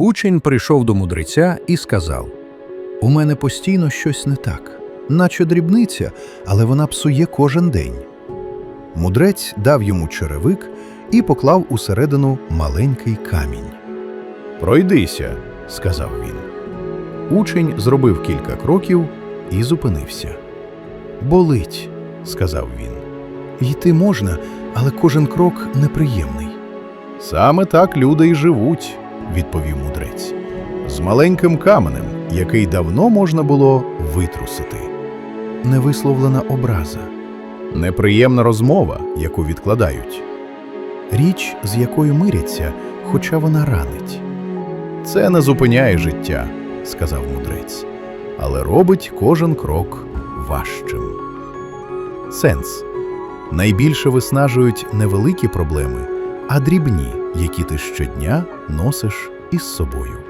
Учень прийшов до мудреця і сказав: У мене постійно щось не так, наче дрібниця, але вона псує кожен день. Мудрець дав йому черевик і поклав усередину маленький камінь. Пройдися, сказав він. Учень зробив кілька кроків і зупинився. Болить, сказав він. Йти можна, але кожен крок неприємний. Саме так люди й живуть, відповів мудрець. З маленьким каменем, який давно можна було витрусити. Невисловлена образа, неприємна розмова, яку відкладають, річ, з якою миряться, хоча вона ранить. Це не зупиняє життя, сказав мудрець, але робить кожен крок важчим. Сенс найбільше виснажують не великі проблеми, а дрібні, які ти щодня носиш із собою.